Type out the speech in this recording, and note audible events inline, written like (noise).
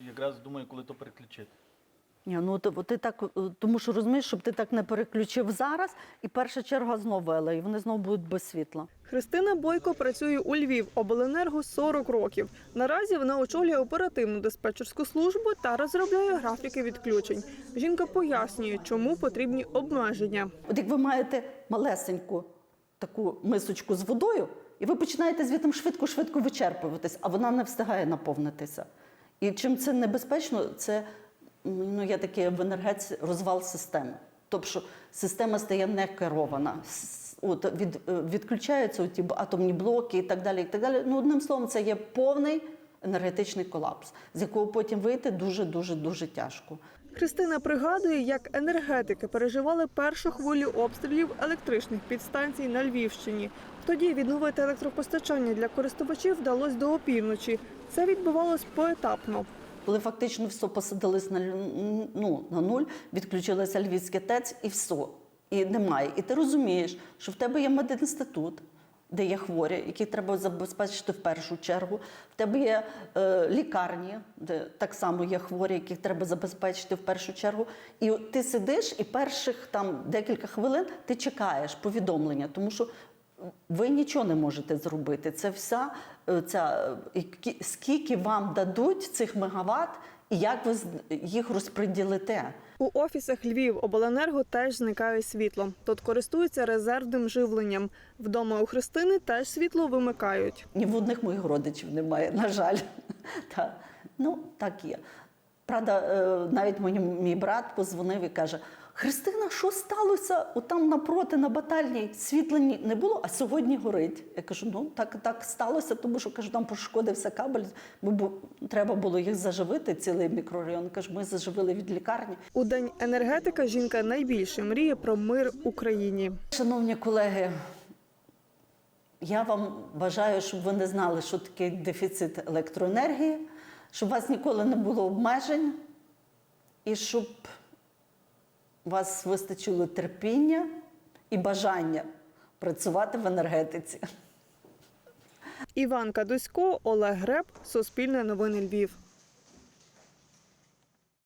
Якраз думаю, коли то переключити. Ні, ну ти, ти так, е, тому що розумієш, щоб ти так не переключив зараз, і перша черга знову еле, і вони знову будуть без світла. Христина Бойко працює у Львів обленерго 40 років. Наразі вона очолює оперативну диспетчерську службу та розробляє графіки відключень. Жінка пояснює, чому потрібні обмеження. От як ви маєте малесеньку таку мисочку з водою, і ви починаєте звідти швидко-швидко вичерпуватись, а вона не встигає наповнитися. І чим це небезпечно, це ну, я таке в енергетиці розвал системи. Тобто система стає не керована. От, від, е, відключаються ті атомні блоки і так далі. І так далі. Ну, одним словом, це є повний енергетичний колапс, з якого потім вийти дуже-дуже дуже тяжко. Христина пригадує, як енергетики переживали першу хвилю обстрілів електричних підстанцій на Львівщині. Тоді відновити електропостачання для користувачів вдалося до опівночі. Це відбувалось поетапно. Коли фактично все посадилось на, ну, на нуль, відключилася Львівська ТЕЦ і все. І немає. І ти розумієш, що в тебе є медінститут, де є хворі, які треба забезпечити в першу чергу. В тебе є е, лікарні, де так само є хворі, яких треба забезпечити в першу чергу. І ти сидиш і перших там декілька хвилин ти чекаєш повідомлення, тому що ви нічого не можете зробити. Це вся е, ця е, скільки вам дадуть цих мегаватт і як ви їх розподілите. У офісах Львів обленерго теж зникає світло. Тут користуються резервним живленням. Вдома у Христини теж світло вимикають. Ні в одних моїх родичів немає, на жаль. (laughs) Та, ну, так є. Правда, е, навіть мій брат позвонив і каже: Христина, що сталося? Отам напроти на батальні світла не було, а сьогодні горить. Я кажу, ну так, так сталося, тому що кажу, там пошкодився кабель, бо треба було їх заживити, цілий мікрорайон. Кажу, ми заживили від лікарні. У день енергетика жінка найбільше мріє про мир в Україні. Шановні колеги, я вам бажаю, щоб ви не знали, що таке дефіцит електроенергії, щоб у вас ніколи не було обмежень, і щоб вас вистачило терпіння і бажання працювати в енергетиці. Іванка Дусько, Олег Греб, Суспільне новини Львів.